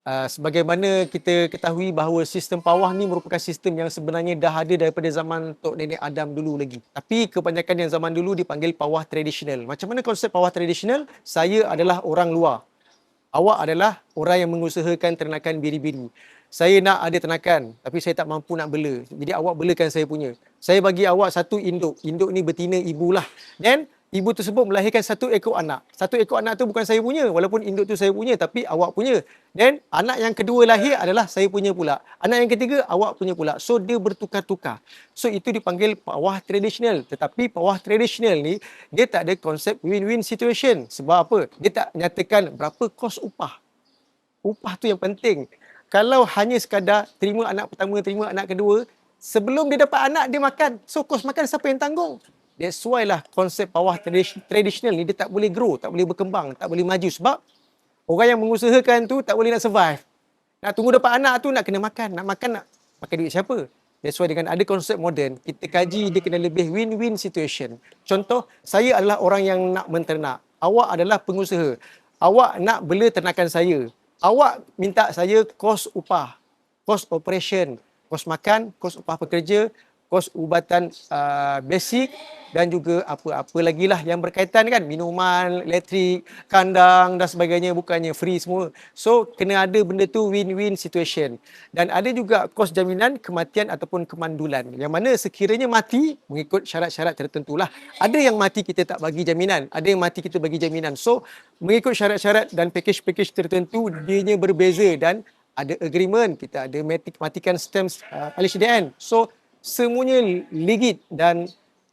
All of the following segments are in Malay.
Uh, sebagaimana kita ketahui bahawa sistem pawah ni merupakan sistem yang sebenarnya dah ada daripada zaman Tok Nenek Adam dulu lagi. Tapi kebanyakan yang zaman dulu dipanggil pawah tradisional. Macam mana konsep pawah tradisional? Saya adalah orang luar. Awak adalah orang yang mengusahakan ternakan biri-biri. Saya nak ada ternakan tapi saya tak mampu nak bela. Jadi awak belakan saya punya. Saya bagi awak satu induk. Induk ni betina ibulah. Then ibu tersebut melahirkan satu ekor anak. Satu ekor anak tu bukan saya punya. Walaupun induk tu saya punya tapi awak punya. Then anak yang kedua lahir adalah saya punya pula. Anak yang ketiga awak punya pula. So dia bertukar-tukar. So itu dipanggil pawah tradisional. Tetapi pawah tradisional ni dia tak ada konsep win-win situation. Sebab apa? Dia tak nyatakan berapa kos upah. Upah tu yang penting. Kalau hanya sekadar terima anak pertama, terima anak kedua, sebelum dia dapat anak dia makan. So kos makan siapa yang tanggung? That's why lah konsep bawah tradisional ni dia tak boleh grow, tak boleh berkembang, tak boleh maju sebab orang yang mengusahakan tu tak boleh nak survive. Nak tunggu dapat anak tu nak kena makan, nak makan nak makan duit siapa? That's why dengan ada konsep moden, kita kaji dia kena lebih win-win situation. Contoh, saya adalah orang yang nak menternak. Awak adalah pengusaha. Awak nak bela ternakan saya. Awak minta saya kos upah, kos operation, kos makan, kos upah pekerja, kos ubatan uh, basic dan juga apa-apa lagi lah yang berkaitan kan minuman, elektrik, kandang dan sebagainya bukannya free semua. So kena ada benda tu win-win situation. Dan ada juga kos jaminan kematian ataupun kemandulan. Yang mana sekiranya mati mengikut syarat-syarat tertentu lah. Ada yang mati kita tak bagi jaminan, ada yang mati kita bagi jaminan. So mengikut syarat-syarat dan package-package tertentu dianya berbeza dan ada agreement, kita ada matikan stem uh, LHDN. So semuanya legit dan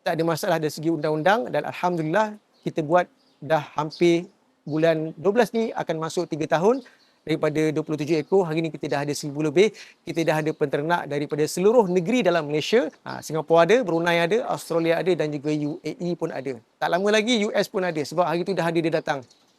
tak ada masalah dari segi undang-undang dan alhamdulillah kita buat dah hampir bulan 12 ni akan masuk 3 tahun daripada 27 ekor. Hari ni kita dah ada 1000 lebih. Kita dah ada penternak daripada seluruh negeri dalam Malaysia. Ha, Singapura ada Brunei ada Australia ada dan juga UAE pun ada. Tak lama lagi US pun ada sebab hari tu dah ada dia datang